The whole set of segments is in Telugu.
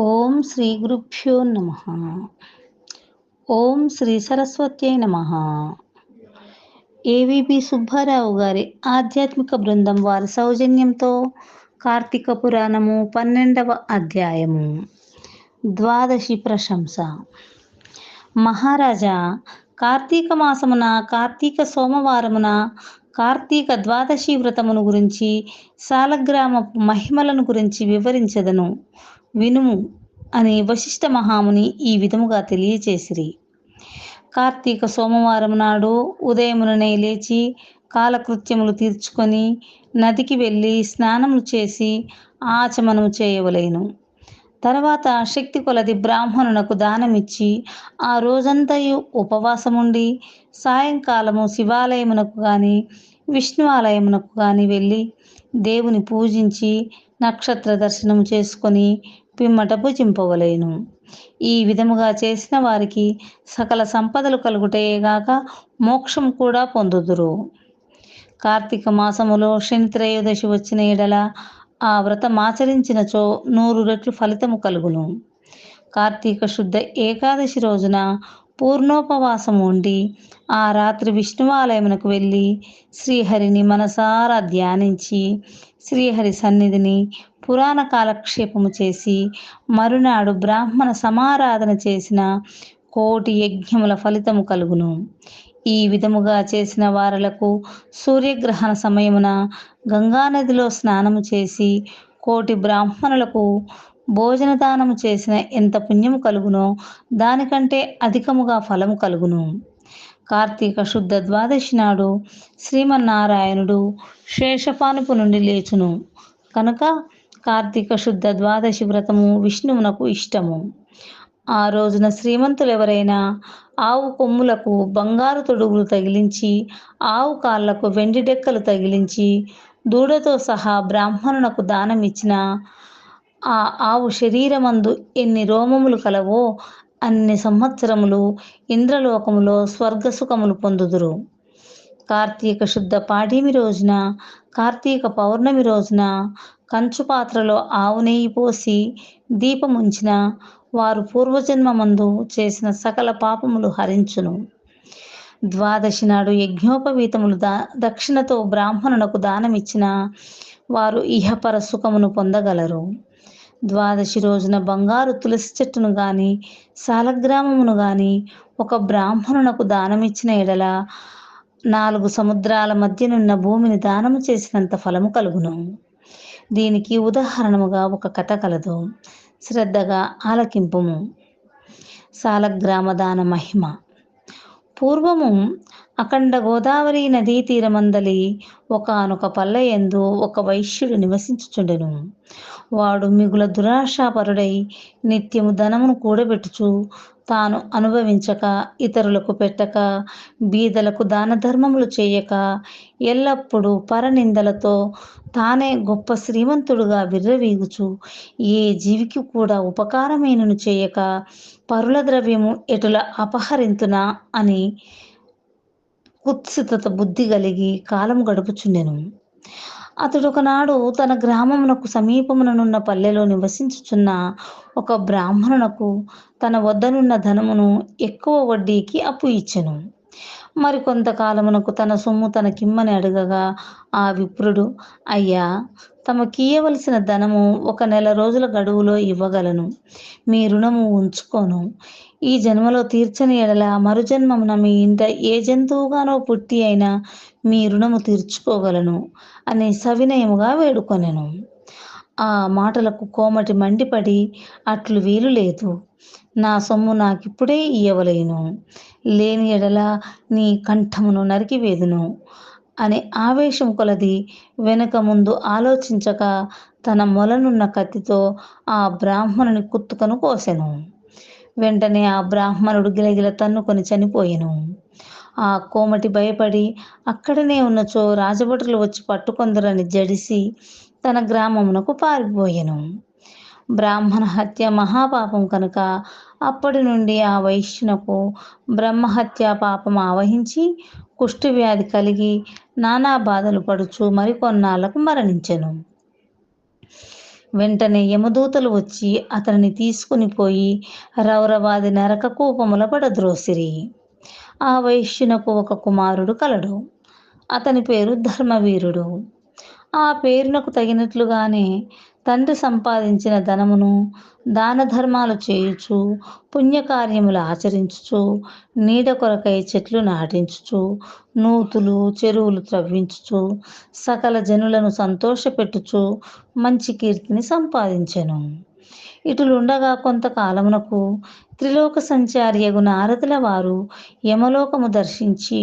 ఓం శ్రీ గురుభ్యో నమ. ఓం శ్రీ సరస్వత్యై నమ. ఏవిపి సుబ్బారావు గారి ఆధ్యాత్మిక బృందం వారి సౌజన్యంతో కార్తీక పురాణము పన్నెండవ అధ్యాయము. ద్వాదశి ప్రశంస. మహారాజా కార్తీక మాసమున కార్తీక సోమవారమున కార్తీక ద్వాదశి వ్రతమును గురించి సాలగ్రామ మహిమలను గురించి వివరించదను. వినుము అని వశిష్ఠ మహాముని ఈ విధముగా తెలియచేసిరి. కార్తీక సోమవారం నాడు ఉదయముననే లేచి కాలకృత్యములు తీర్చుకొని నదికి వెళ్ళి స్నానములు చేసి ఆచమనము చేయవలేను. తర్వాత శక్తి కొలది బ్రాహ్మణునకు దానమిచ్చి ఆ రోజంతయు ఉపవాసముండి సాయంకాలము శివాలయమునకు కానీ విష్ణువాలయమునకు కానీ వెళ్ళి దేవుని పూజించి నక్షత్ర దర్శనం చేసుకొని పిమ్మటపు చింపవలేను ఈ విధముగా చేసిన వారికి సకల సంపదలు కలుగుటయేగాక మోక్షం కూడా పొందుదురు. కార్తీక మాసములో శని త్రయోదశి వచ్చిన ఎడల ఆ వ్రతం ఆచరించినచో నూరు రెట్లు ఫలితము కలుగును. కార్తీక శుద్ధ ఏకాదశి రోజున పూర్ణోపవాసం ఉండి ఆ రాత్రి విష్ణువాలయమునకు వెళ్ళి శ్రీహరిని మనసారా ధ్యానించి శ్రీహరి సన్నిధిని పురాణ కాలక్షేపము చేసి మరునాడు బ్రాహ్మణ సమారాధన చేసిన కోటి యజ్ఞముల ఫలితము కలుగును. ఈ విధముగా చేసిన వారలకు సూర్యగ్రహణ సమయమున గంగానదిలో స్నానము చేసి కోటి బ్రాహ్మణులకు భోజన దానము చేసిన ఎంత పుణ్యము కలుగునో దానికంటే అధికముగా ఫలము కలుగును. కార్తీక శుద్ధ ద్వాదశి నాడు శ్రీమన్నారాయణుడు శేషపానుపు నుండి లేచును. కనుక కార్తీక శుద్ధ ద్వాదశి వ్రతము విష్ణువునకు ఇష్టము. ఆ రోజున శ్రీమంతులు ఎవరైనా ఆవు కొమ్ములకు బంగారు తొడుగులు తగిలించి ఆవు కాళ్ళకు వెండి డెక్కలు తగిలించి దూడతో సహా బ్రాహ్మణునకు దానం ఇచ్చిన ఆ ఆవు శరీరమందు ఎన్ని రోమములు కలవో అన్ని సంవత్సరములు ఇంద్రలోకములో స్వర్గసుఖములు పొందుదురు. కార్తీక శుద్ధ పాఠిమి రోజున కార్తీక పౌర్ణమి రోజున కంచు పాత్రలో ఆవు నెయ్యి పోసి దీపముంచిన వారు పూర్వజన్మమందు చేసిన సకల పాపములు హరించును. ద్వాదశి నాడు యజ్ఞోపవీతములు దా దక్షిణతో బ్రాహ్మణునకు దానమిచ్చిన వారు ఇహపర సుఖమును పొందగలరు. ద్వాదశి రోజున బంగారు తులసి చెట్టును గాని సాలగ్రామమును గాని ఒక బ్రాహ్మణునకు దానమిచ్చిన ఎడల నాలుగు సముద్రాల మధ్యనున్న భూమిని దానము చేసినంత ఫలము కలుగును. దీనికి ఉదాహరణముగా ఒక కథ కలదు. శ్రద్ధగా ఆలకింపుము. సాలగ్రామ దాన మహిమ. పూర్వము అఖండ గోదావరి నదీ తీరమందలి ఒకనొక పల్లయందు ఒక వైశ్యుడు నివసించుచుండెను. వాడు మిగుల దురాశాపరుడై నిత్యము ధనమును కూడబెట్టుచు తాను అనుభవించక ఇతరులకు పెట్టక బీదలకు దాన ధర్మములు చేయక ఎల్లప్పుడూ పరనిందలతో తానే గొప్ప శ్రీమంతుడుగా విర్రవీగుచు ఏ జీవికి కూడా ఉపకారమేనను చేయక పరుల ద్రవ్యము ఎటుల అపహరింతునా అని కుత్సిత బుద్ధి కలిగి కాలం గడుపుచుండెను. అతడు ఒకనాడు తన గ్రామమునకు సమీపముననున్న పల్లెలో నివసించుచున్న ఒక బ్రాహ్మణునకు తన వద్దనున్న ధనమును ఎక్కువ వడ్డీకి అప్పు ఇచ్చెను. మరి కొంతకాలమునకు తన సొమ్ము తనకిమ్మని అడగగా ఆ విప్రుడు అయ్యా తమకియ్యవలసిన ధనము ఒక నెల రోజుల గడువులో ఇవ్వగలను. మీ రుణము ఉంచుకోను. ఈ జన్మలో తీర్చని ఎడల మరుజన్మమున మీ ఇంట ఏ జంతువుగానో పుట్టి అయినా మీ రుణము తీర్చుకోగలను అని సవినయముగా వేడుకొనెను. ఆ మాటలకు కోమటి మండిపడి అట్లు వీలు లేదు. నా సొమ్ము నాకిప్పుడే ఇయ్యవలేను. లేని ఎడల నీ కంఠమును నరికివేదును అనే ఆవేశం కొలది వెనక ముందు ఆలోచించక తన మొలనున్న కత్తితో ఆ బ్రాహ్మణుని కుత్తుకను కోసెను. వెంటనే ఆ బ్రాహ్మణుడు గిలగిల తన్నుకొని చనిపోయెను. ఆ కోమటి భయపడి అక్కడనే ఉన్నచో రాజభటులు వచ్చి పట్టుకొందరని జడిసి తన గ్రామమునకు పారిపోయెను. బ్రాహ్మణ హత్య మహాపాపం కనుక అప్పటి నుండి ఆ వైశ్యునకు బ్రహ్మహత్య పాపం ఆవహించి కుష్ఠవ్యాధి కలిగి నానా బాధలు పడుచు మరికొన్నాళ్ళకు మరణించెను. వెంటనే యమదూతలు వచ్చి అతనిని తీసుకుని పోయి రౌరవాది నరక కూపముల పడద్రోసిరి. ఆ వైశ్యునకు ఒక కుమారుడు కలడు. అతని పేరు ధర్మవీరుడు. ఆ పేరునకు తగినట్లుగానే తండ్రి సంపాదించిన ధనమును దాన ధర్మాలు చేయుచు పుణ్యకార్యములు ఆచరించుచు నీడ కొరకై చెట్లు నాటించుచు నూతులు చెరువులు త్రవ్వించుచు సకల జనులను సంతోషపెట్టుచు మంచి కీర్తిని సంపాదించెను. ఇటులుండగా కొంతకాలమునకు త్రిలోక సంచారియగు నారదుల వారు యమలోకము దర్శించి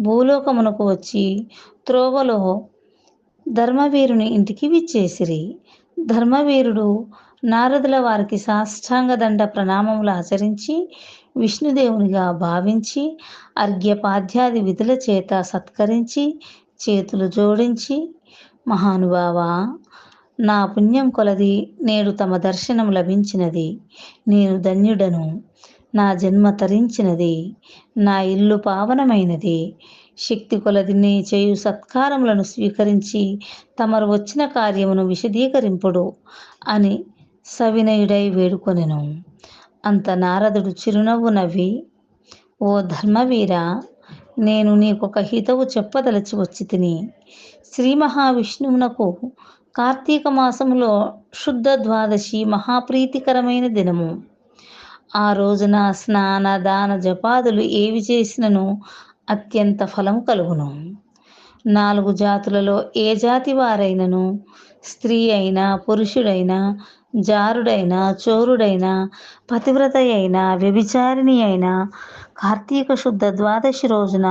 భూలోకమునకు వచ్చి త్రోవలో ధర్మవీరుని ఇంటికి విచ్చేసిరి. ధర్మవీరుడు నారదుల వారికి సాష్టాంగ దండ ప్రణామములు ఆచరించి విష్ణుదేవునిగా భావించి అర్ఘ్యపాధ్యాది విధుల చేత సత్కరించి చేతులు జోడించి మహానుభావ నా పుణ్యం కొలది నేడు తమ దర్శనం లభించినది. నేను ధన్యుడను. నా జన్మ తరించినది. నా ఇల్లు పావనమైనది. శక్తి కొలది నీ చేయు సత్కారములను స్వీకరించి తమరు వచ్చిన కార్యమును విశదీకరింపుడు అని సవినయుడై వేడుకొనెను. అంత నారదుడు చిరునవ్వు నవ్వి ఓ ధర్మవీర నేను నీకొక హితవు చెప్పదలచి వచ్చి తిని శ్రీ మహావిష్ణువునకు కార్తీక మాసములో శుద్ధ ద్వాదశి మహాప్రీతికరమైన దినము. ఆ రోజున స్నాన దాన జపాదులు ఏవి చేసినను అత్యంత ఫలము కలుగును. నాలుగు జాతులలో ఏ జాతి వారైనను? స్త్రీ అయినా పురుషుడైనా జారుడైనా చోరుడైనా పతివ్రత అయినా వ్యభిచారిణి అయినా కార్తీక శుద్ధ ద్వాదశి రోజున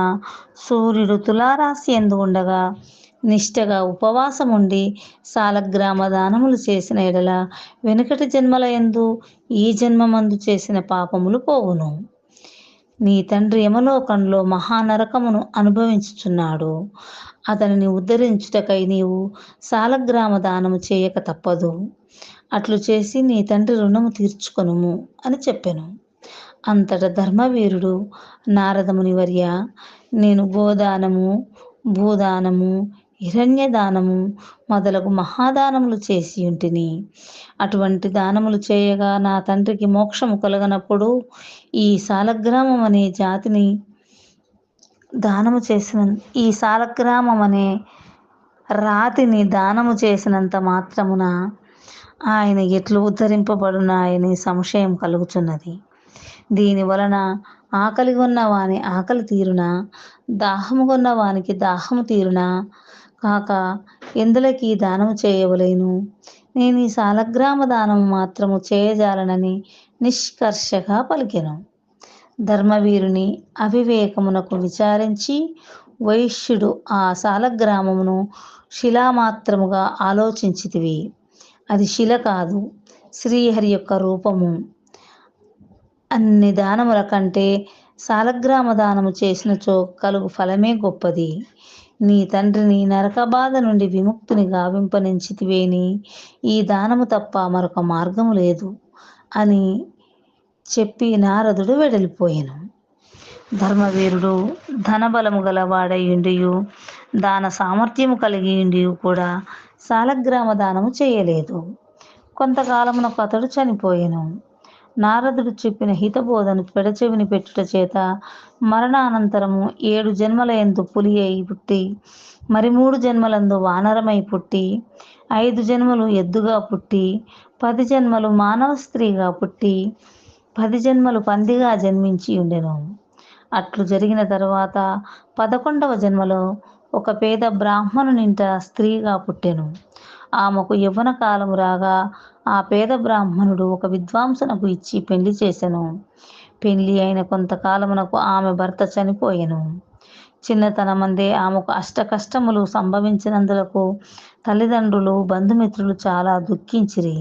సూర్యుడు తులారాశి ఎందు ఉండగా నిష్టగా ఉపవాసం ఉండి సాలగ్రామ దానములు చేసిన ఎడల వెనుకటి జన్మల ఎందు ఈ జన్మమందు చేసిన పాపములు పోవును. నీ తండ్రి యమలోకంలో మహానరకమును అనుభవించుచున్నాడు. అతనిని ఉద్ధరించుటకై నీవు సాలగ్రామ దానము చేయక తప్పదు. అట్లు చేసి నీ తండ్రి రుణము తీర్చుకొనుము అని చెప్పాను. అంతట ధర్మవీరుడు నారదముని వర్య నేను గోదానము భూదానము హిరణ్య దానము మొదలగు మహాదానములు చేసి ఉంటిని. అటువంటి దానములు చేయగా నా తండ్రికి మోక్షము కలగనప్పుడు ఈ సాలగ్రామం అనే జాతిని దానము చేసిన ఈ సాలగ్రామం అనే రాతిని దానము చేసినంత మాత్రమున ఆయన ఎట్లు ఉద్ధరింపబడునాయని సంశయం కలుగుచున్నది. దీని వలన ఆకలి ఉన్న వాని ఆకలి తీరున దాహము కొన్న వానికి దాహము తీరునా కాక ఎందులకి దానము చేయవలేను? నేను ఈ సాలగ్రామ దానం మాత్రము చేయజాలనని నిష్కర్షగా పలికెను. ధర్మవీరుని అవివేకమునకు విచారించి వైశ్యుడు ఆ సాలగ్రామమును శిలామాత్రముగా ఆలోచించితివి. అది శిల కాదు శ్రీహరి యొక్క రూపము. అన్ని దానముల కంటే సాలగ్రామ దానము చేసినచో కలుగు ఫలమే గొప్పది. నీ తండ్రిని నరక బాధ నుండి విముక్తిని గావింపనించితివేని. ఈ దానము తప్ప మరొక మార్గము లేదు అని చెప్పి నారదుడు వెడలిపోయాను. ధర్మవీరుడు ధనబలము గలవాడయుండియు దాన సామర్థ్యము కలిగి ఉండియు కూడా సాలగ్రామ దానము చేయలేదు. కొంతకాలమునకు అతడు చనిపోయాను. నారదుడు చెప్పిన హితబోధను పెడచెవిని పెట్టుట చేత మరణానంతరము ఏడు జన్మల ఎందు పులి అయి పుట్టి మరి మూడు జన్మలందు వానరమై పుట్టి ఐదు జన్మలు ఎద్దుగా పుట్టి పది జన్మలు మానవ స్త్రీగా పుట్టి పది జన్మలు పందిగా జన్మించి ఉండెను. అట్లు జరిగిన తరువాత పదకొండవ జన్మలో ఒక పేద బ్రాహ్మణునింట స్త్రీగా పుట్టెను. ఆమెకు యవ్వన కాలము రాగా ఆ పేద బ్రాహ్మణుడు ఒక విద్వాంసనకు ఇచ్చి పెళ్ళి చేసెను. పెళ్ళి అయిన కొంతకాలమునకు ఆమె భర్త చనిపోయెను. చిన్నతనమందే ఆమెకు అష్ట కష్టములు సంభవించినందులకు తల్లిదండ్రులు బంధుమిత్రులు చాలా దుఃఖించిరి.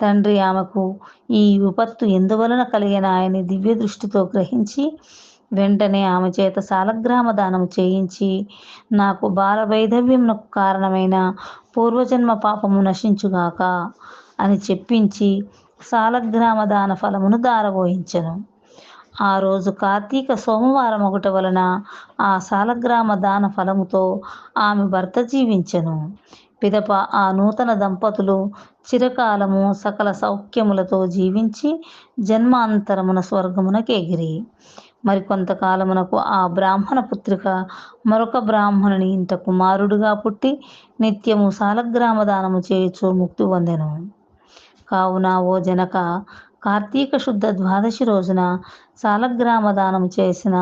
తండ్రి ఆమెకు ఈ విపత్తు ఎందువలన కలిగిన ఆయన దివ్య దృష్టితో గ్రహించి వెంటనే ఆమె చేత సాలగ్రామ దానం చేయించి నాకు బాల వైధవ్యంకు కారణమైన పూర్వజన్మ పాపము నశించుగాక అని చెప్పించి సాలగ్రామ దాన ఫలమును దారబోయించను. ఆ రోజు కార్తీక సోమవారం ఒకటి వలన ఆ సాలగ్రామ దాన ఫలముతో ఆమె భర్త జీవించెను. పిదప ఆ నూతన దంపతులు చిరకాలము సకల సౌఖ్యములతో జీవించి జన్మాంతరమున స్వర్గమునకెగిరి. మరికొంతకాలమునకు ఆ బ్రాహ్మణ పుత్రిక మరొక బ్రాహ్మణుని ఇంట కుమారుడుగా పుట్టి నిత్యము సాలగ్రామ దానము చేయుచు ముక్తి పొందెను. కావున ఓ జనక కార్తీక శుద్ధ ద్వాదశి రోజున సాలగ్రామ దానం చేసిన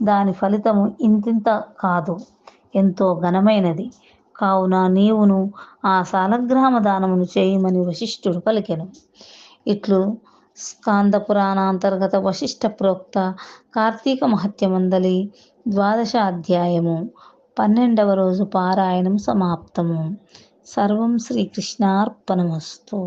దాని ఫలితము ఇంతింత కాదు ఎంతో ఘనమైనది. కావున నీవును ఆ సాలగ్రామ దానమును చేయమని వశిష్ఠుడు పలికెను. ఇట్లు స్కాంద పురాణాంతర్గత వశిష్ట ప్రోక్త కార్తీక మహత్యమందలి ద్వాదశ అధ్యాయము పన్నెండవ రోజు పారాయణం సమాప్తము. సర్వం శ్రీకృష్ణార్పణమస్తు.